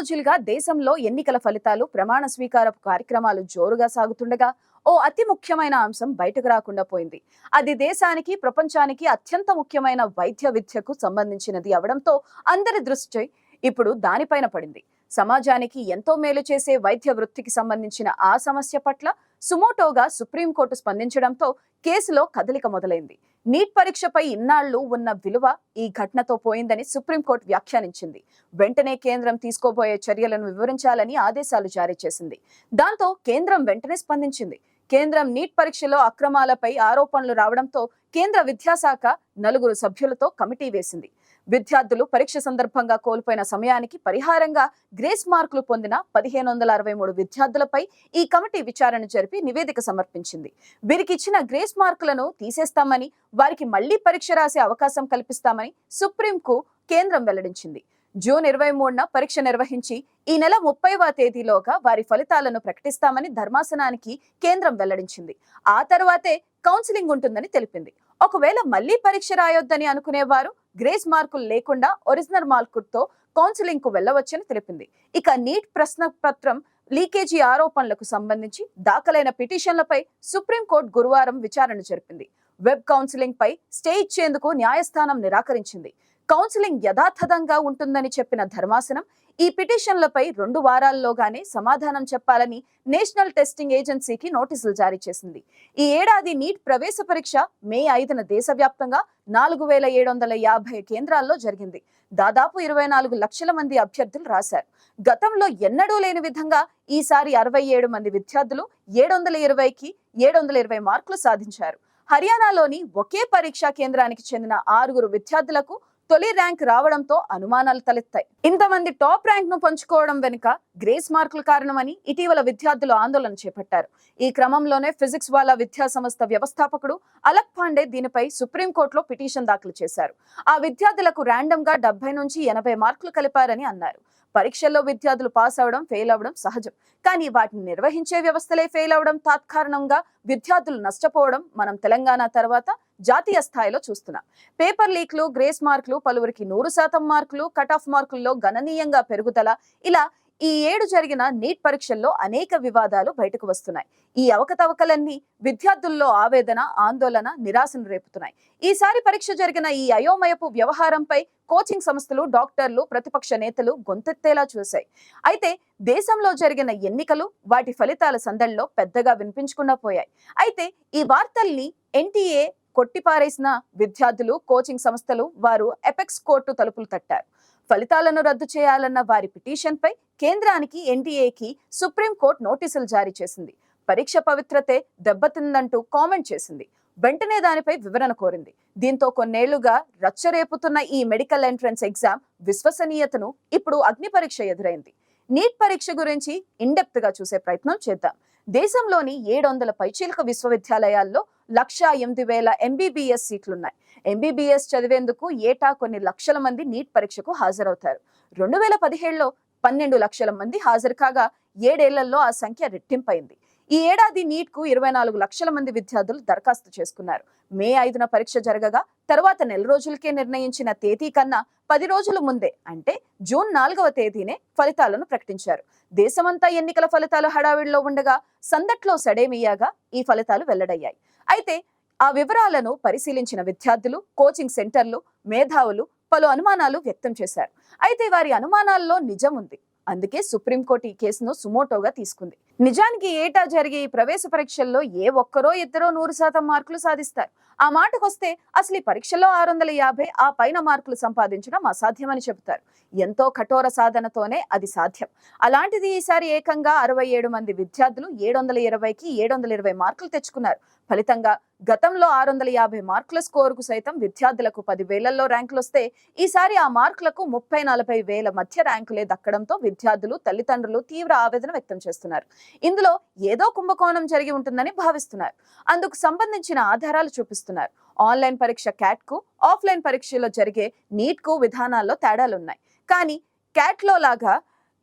రోజులుగా దేశంలో ఎన్నికల ఫలితాలు ప్రమాణ స్వీకారపు కార్యక్రమాలు జోరుగా సాగుతుండగా ఓ అతి ముఖ్యమైన అంశం బయటకు రాకుండా పోయింది. అది దేశానికి ప్రపంచానికి అత్యంత ముఖ్యమైన వైద్య విద్యకు సంబంధించినది అవడంతో అందరి దృష్టి ఇప్పుడు దానిపైన పడింది. సమాజానికి ఎంతో మేలు చేసే వైద్య వృత్తికి సంబంధించిన ఆ సమస్య పట్ల సుమోటోగా సుప్రీంకోర్టు స్పందించడంతో కేసులో కదలిక మొదలైంది. నీట్ పరీక్షపై ఇన్నాళ్ళు ఉన్న విలువ ఈ ఘటనతో పోయిందని సుప్రీంకోర్టు వ్యాఖ్యానించింది. వెంటనే కేంద్రం తీసుకోబోయే చర్యలను వివరించాలని ఆదేశాలు జారీ చేసింది. దాంతో కేంద్రం వెంటనే స్పందించింది. కేంద్రం నీట్ పరీక్షలో అక్రమాలపై ఆరోపణలు రావడంతో కేంద్ర విద్యాశాఖ నలుగురు సభ్యులతో కమిటీ వేసింది. విద్యార్థులు పరీక్ష సందర్భంగా కోల్పోయిన సమయానికి పరిహారంగా గ్రేస్ మార్కులు పొందిన పదిహేను వందల అరవై మూడు విద్యార్థులపై ఈ కమిటీ విచారణ జరిపి నివేదిక సమర్పించింది. వీరికి ఇచ్చిన గ్రేస్ మార్కులను తీసేస్తామని వారికి మళ్ళీ పరీక్ష రాసే అవకాశం కల్పిస్తామని సుప్రీంకు కేంద్రం వెల్లడించింది. జూన్ ఇరవై మూడున పరీక్ష నిర్వహించి ఈ నెల ముప్పైవ తేదీలోగా వారి ఫలితాలను ప్రకటిస్తామని ధర్మాసనానికి కేంద్రం వెల్లడించింది. ఆ తర్వాతే కౌన్సిలింగ్ ఉంటుందని తెలిపింది. ఒకవేళ మళ్ళీ పరీక్ష రాయొద్దని అనుకునేవారు గ్రేస్ మార్కులు లేకుండా ఒరిజినల్ మార్కులతో కౌన్సిలింగ్కు వెళ్ళవచ్చని తెలిపింది. ఇక నీట్ ప్రశ్న పత్రం లీకేజీ ఆరోపణలకు సంబంధించి దాఖలైన పిటిషన్లపై సుప్రీంకోర్టు గురువారం విచారణ జరిపింది. వెబ్ కౌన్సిలింగ్ పై స్టే ఇచ్చేందుకు న్యాయస్థానం నిరాకరించింది. కౌన్సిలింగ్ యథాతథంగా ఉంటుందని చెప్పిన ధర్మాసనం ఈ పిటిషన్లపై రెండు వారాల్లోగానే సమాధానం చెప్పాలని నేషనల్ టెస్టింగ్ ఏజెన్సీకి నోటీసులు జారీ చేసింది. ఈ ఏడాది నీట్ ప్రవేశ పరీక్ష మే ఐదున దేశవ్యాప్తంగా నాలుగు వేల ఏడు వందల యాభై కేంద్రాల్లో జరిగింది. దాదాపు ఇరవై నాలుగు లక్షల మంది అభ్యర్థులు రాశారు. గతంలో ఎన్నడూ లేని విధంగా ఈసారి అరవై ఏడు మంది విద్యార్థులు ఏడు వందల ఇరవైకి ఏడు వందల ఇరవై మార్కులు సాధించారు. హర్యానాలోని ఒకే పరీక్షా కేంద్రానికి చెందిన ఆరుగురు విద్యార్థులకు తొలి ర్యాంక్ రావడంతో అనుమానాలు తలెత్తాయి. ఇంతమంది టాప్ ర్యాంక్ను పంచుకోవడం వెనుక గ్రేస్ మార్కులు కారణమని ఇటీవల విద్యార్థులు ఆందోళన చేపట్టారు. ఈ క్రమంలోనే ఫిజిక్స్ వాళ్ళ విద్యా సంస్థ వ్యవస్థాపకుడు అలక్ పాండే దీనిపై సుప్రీంకోర్టులో పిటిషన్ దాఖలు చేశారు. ఆ విద్యార్థులకు ర్యాండమ్గా డెబ్బై నుంచి ఎనభై మార్కులు కలిపారని అన్నారు. పరీక్షల్లో విద్యార్థులు పాస్ అవడం ఫెయిల్ అవడం సహజం. కానీ వాటిని నిర్వహించే వ్యవస్థలే ఫెయిల్ అవడం తాత్కారణంగా విద్యార్థులు నష్టపోవడం మనం తెలంగాణ తర్వాత జాతీయ స్థాయిలో చూస్తున్నాం. పేపర్ లీక్లు గ్రేస్ మార్కులు పలువురికి నూరు శాతం మార్కులు కట్ ఆఫ్ మార్కుల్లో గణనీయంగా పెరుగుదల ఇలా ఈ ఏడు జరిగిన నీట్ పరీక్షల్లో అనేక వివాదాలు బయటకు వస్తున్నాయి. ఈ అవకతవకలన్నీ విద్యార్థుల్లో ఆవేదన ఆందోళన నిరాశను రేపుతున్నాయి. ఈసారి పరీక్ష జరిగిన ఈ అయోమయపు వ్యవహారంపై కోచింగ్ సంస్థలు డాక్టర్లు ప్రతిపక్ష నేతలు గొంతెత్తేలా చూశాయి. అయితే దేశంలో జరిగిన ఎన్నికలు వాటి ఫలితాల సందడిలో పెద్దగా వినిపించకుండా పోయాయి. అయితే ఈ వార్తల్ని ఎన్టీఏ కొట్టిపారేసిన విద్యార్థులు కోచింగ్ సంస్థలు వారు ఎపెక్స్ కోర్టు తలుపులు తట్టారు. ఫలితాలను రద్దు చేయాలన్న వారి పిటిషన్పై కేంద్రానికి ఎన్డీఏకి సుప్రీంకోర్టు నోటీసులు జారీ చేసింది. పరీక్ష పవిత్రతే దెబ్బతిందంటూ కామెంట్ చేసింది. వెంటనే దానిపై వివరణ కోరింది. దీంతో కొన్నేళ్ళుగా రచ్చరేపుతున్న ఈ మెడికల్ ఎంట్రన్స్ ఎగ్జామ్ విశ్వసనీయతను ఇప్పుడు అగ్ని పరీక్ష ఎదురైంది. నీట్ పరీక్ష గురించి ఇండెప్త్గా చూసే ప్రయత్నం చేద్దాం. దేశంలోని ఏడు వందల పైచీలక విశ్వవిద్యాలయాల్లో లక్ష ఎనిమిది వేల ఎంబీబీఎస్ సీట్లున్నాయి. ఎంబీబీఎస్ చదివేందుకు ఏటా కొన్ని లక్షల మంది నీట్ పరీక్షకు హాజరవుతారు. రెండు వేల పదిహేడులో పన్నెండు లక్షల మంది హాజరు కాగా ఏడేళ్ళలో ఆ సంఖ్య రెట్టింపైంది. ఈ ఏడాది నీట్కు ఇరవై నాలుగు లక్షల మంది విద్యార్థులు దరఖాస్తు చేసుకున్నారు. మే ఐదున పరీక్ష జరగగా తర్వాత నెల రోజులకే నిర్ణయించిన తేదీ కన్నా పది రోజుల ముందే అంటే జూన్ నాలుగవ తేదీనే ఫలితాలను ప్రకటించారు. దేశమంతా ఎన్నికల ఫలితాలు హడావిడిలో ఉండగా సందట్లో సడేమియాగా ఈ ఫలితాలు వెల్లడయ్యాయి. అయితే ఆ వివరాలను పరిశీలించిన విద్యార్థులు కోచింగ్ సెంటర్లు మేధావులు పలు అనుమానాలు వ్యక్తం చేశారు. అయితే వారి అనుమానాల్లో నిజం ఉంది. అందుకే సుప్రీంకోర్టు ఈ కేసును సుమోటోగా తీసుకుంది. నిజానికి ఏటా జరిగే ఈ ప్రవేశ పరీక్షల్లో ఏ ఒక్కరో ఇద్దరో నూరు శాతం మార్కులు సాధిస్తారు. ఆ మాటకొస్తే అసలు ఈ పరీక్షలో ఆరు వందల యాభై ఆ పైన మార్కులు సంపాదించడం అసాధ్యమని చెబుతారు. ఎంతో కఠోర సాధనతోనే అది సాధ్యం. అలాంటిది ఈసారి ఏకంగా అరవై ఏడు మంది విద్యార్థులు ఏడు వందల ఇరవైకి ఏడు వందల ఇరవై మార్కులు తెచ్చుకున్నారు. ఫలితంగా గతంలో ఆరు వందల యాభై మార్కుల స్కోరుకు సైతం విద్యార్థులకు పది వేలల్లో ర్యాంకులు వస్తే ఈసారి ఆ మార్కులకు ముప్పై నలభై వేల మధ్య ర్యాంకులే దక్కడంతో విద్యార్థులు తల్లిదండ్రులు తీవ్ర ఆవేదన వ్యక్తం చేస్తున్నారు. ఇందులో ఏదో కుంభకోణం జరిగి ఉంటుందని భావిస్తున్నారు. అందుకు సంబంధించిన ఆధారాలు చూపిస్తున్నారు. ఆన్లైన్ పరీక్ష క్యాట్కు ఆఫ్లైన్ పరీక్షలో జరిగే నీట్కు విధానాల్లో తేడాలున్నాయి. కానీ క్యాట్లో లాగా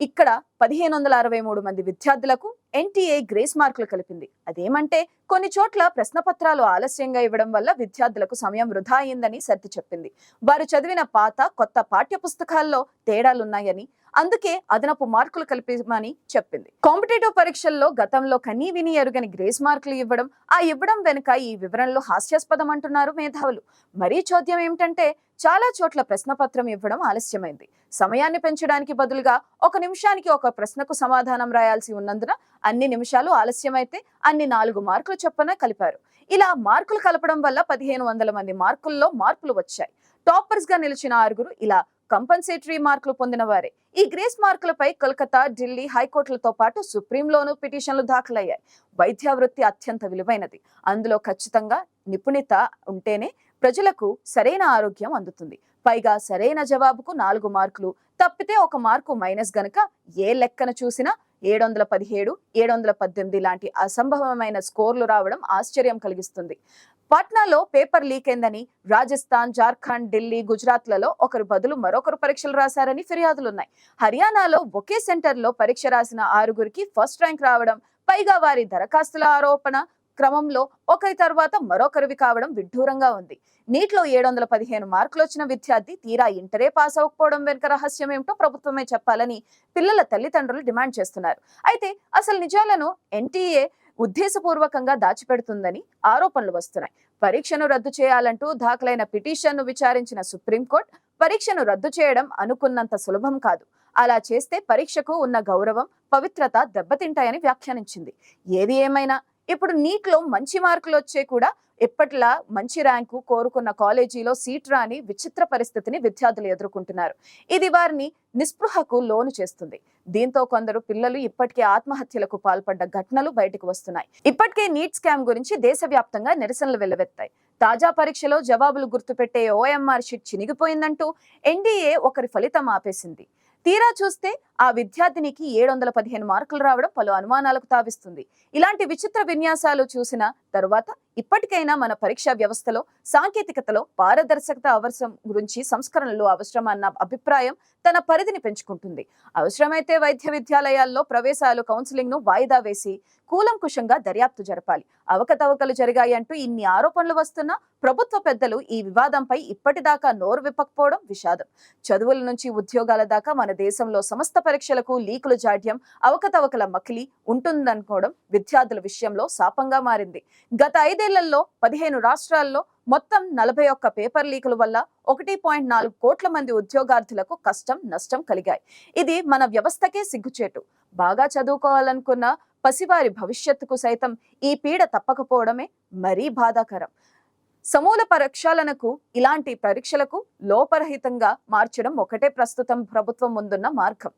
ఇక్కడ పదిహేను వందల అరవై మూడు మంది విద్యార్థులకు ఎన్టీఏ గ్రేస్ మార్కులు కలిపింది. అదేమంటే కొన్ని చోట్ల ప్రశ్నపత్రాలు ఆలస్యంగా ఇవ్వడం వల్ల విద్యార్థులకు సమయం వృధా అయిందని సర్ది చెప్పింది. వారు చదివిన పాత కొత్త పాఠ్య పుస్తకాల్లో తేడాలున్నాయని అందుకే అదనపు మార్కులు కల్పించమని చెప్పింది. కాంపిటేటివ్ పరీక్షల్లో గతంలో కనీ విని ఎరుగని గ్రేస్ మార్కులు ఇవ్వడం ఆ ఇవ్వడం వెనుక ఈ వివరణలో హాస్యాస్పదం అంటున్నారు మేధావులు. మరీ చోద్యం ఏమిటంటే చాలా చోట్ల ప్రశ్నపత్రం ఇవ్వడం ఆలస్యమైంది. సమయాన్ని పెంచడానికి బదులుగా ఒక నిమిషానికి ఒక ప్రశ్నకు సమాధానం రాయాల్సి ఉన్నందున అన్ని నిమిషాలు ఆలస్యమైతే అన్ని నాలుగు మార్కులు చొప్పున కలిపారు. ఇలా మార్కులు కలపడం వల్ల పదిహేను వందల మంది మార్కుల్లో మార్పులు వచ్చాయి. టాపర్స్గా నిలిచిన ఆరుగురు ఇలా కంపన్సేటరీ మార్కులు పొందిన వారే ఈ గ్రేస్ మార్కులపై కోల్కతా ఢిల్లీ హైకోర్టులతో పాటు సుప్రీంలోనూ పిటిషన్లు దాఖలయ్యాయి. వైద్య వృత్తి అత్యంత విలువైనది. అందులో ఖచ్చితంగా నిపుణత ఉంటేనే ప్రజలకు సరైన ఆరోగ్యం అందుతుంది. పైగా సరైన జవాబుకు నాలుగు మార్కులు. తప్పితే ఒక మార్కు మైనస్ గనక ఏ లెక్కన చూసినా ఏడు వందల పదిహేడు ఏడు వందల పద్దెనిమిది లాంటి అసంభవమైన స్కోర్లు రావడం ఆశ్చర్యం కలిగిస్తుంది. పాట్నాలో పేపర్ లీక్ అయిందని రాజస్థాన్ జార్ఖండ్ ఢిల్లీ గుజరాత్లలో ఒకరు బదులు మరొకరు పరీక్షలు రాశారని ఫిర్యాదులున్నాయి. హర్యానాలో ఒకే సెంటర్లో పరీక్ష రాసిన ఆరుగురికి ఫస్ట్ ర్యాంక్ రావడం పైగా వారి దరఖాస్తుల ఆరోపణ క్రమంలో ఒకరి తర్వాత మరొకరివి కావడం విడ్డూరంగా ఉంది. నీట్లో ఏడు వందల పదిహేను మార్కులు వచ్చిన విద్యార్థి తీరా ఇంటరే పాస్ అవ్వకపోవడం వెనుక రహస్యం ఏమిటో ప్రభుత్వమే చెప్పాలని పిల్లల తల్లిదండ్రులు డిమాండ్ చేస్తున్నారు. అయితే అసలు నిజాలను ఎన్టీఏ ఉద్దేశపూర్వకంగా దాచిపెడుతుందని ఆరోపణలు వస్తున్నాయి. పరీక్షను రద్దు చేయాలంటూ దాఖలైన పిటిషన్ను విచారించిన సుప్రీంకోర్టు పరీక్షను రద్దు చేయడం అనుకున్నంత సులభం కాదు. అలా చేస్తే పరీక్షకు ఉన్న గౌరవం పవిత్రత దెబ్బతింటాయని వ్యాఖ్యానించింది. ఏది ఏమైనా ఇప్పుడు నీట్లో మంచి మార్కులు వచ్చే కూడా ఎప్పట్లా మంచి ర్యాంకు కోరుకున్న కాలేజీలో సీట్ రాని విచిత్ర పరిస్థితిని విద్యార్థులు ఎదుర్కొంటున్నారు. ఇది వారిని నిస్పృహకు లోను చేస్తుంది. దీంతో కొందరు పిల్లలు ఇప్పటికే ఆత్మహత్యలకు పాల్పడ్డ ఘటనలు బయటకు వస్తున్నాయి. ఇప్పటికే నీట్ స్కామ్ గురించి దేశవ్యాప్తంగా నిరసనలు వెల్లువెత్తాయి. తాజా పరీక్షలో జవాబులు గుర్తుపెట్టే ఓఎంఆర్ షీట్ చినిగిపోయిందంటూ ఎన్డీఏ ఒకరి ఫలితం ఆపేసింది. తీరా చూస్తే ఆ విద్యార్థినికి ఏడు వందల పదిహేను మార్కులు రావడం పలు అనుమానాలకు తావిస్తుంది. ఇలాంటి విచిత్ర విన్యాసాలు చూసిన తరువాత ఇప్పటికైనా మన పరీక్షా వ్యవస్థలో సాంకేతికతలో పారదర్శకత అవసరం గురించి సంస్కరణలు అవసరమన్న అభిప్రాయం తన పరిధిని పెంచుకుంటుంది. అవసరమైతే వైద్య విద్యాలయాల్లో ప్రవేశాలు కౌన్సిలింగ్ను వాయిదా వేసి కూలంకుషంగా దర్యాప్తు జరపాలి. అవకతవకలు జరిగాయంటూ ఇన్ని ఆరోపణలు వస్తున్నా ప్రభుత్వ పెద్దలు ఈ వివాదంపై ఇప్పటిదాకా నోరు విప్పకపోవడం విషాదం. చదువుల నుంచి ఉద్యోగాల దాకా మన దేశంలో సమస్త పరీక్షలకు లీకుల జాడ్యం అవకతవకల మకిలి ఉంటుందనుకోవడం విద్యార్థుల విషయంలో శాపంగా మారింది. గత ఐదేళ్ళలో పదిహేను రాష్ట్రాల్లో మొత్తం నలభై ఒక్క పేపర్ లీకుల వల్ల ఒకటి పాయింట్ నాలుగు కోట్ల మంది ఉద్యోగార్థులకు కష్టం నష్టం కలిగాయి. ఇది మన వ్యవస్థకే సిగ్గుచేటు. బాగా చదువుకోవాలనుకున్న పసివారి భవిష్యత్తుకు సైతం ఈ పీడ తప్పకపోవడమే మరీ బాధాకరం. సమూల పరీక్షలకు ఇలాంటి పరీక్షలకు లోపరహితంగా మార్చడం ఒకటే ప్రస్తుతం ప్రభుత్వం ముందున్న మార్గం.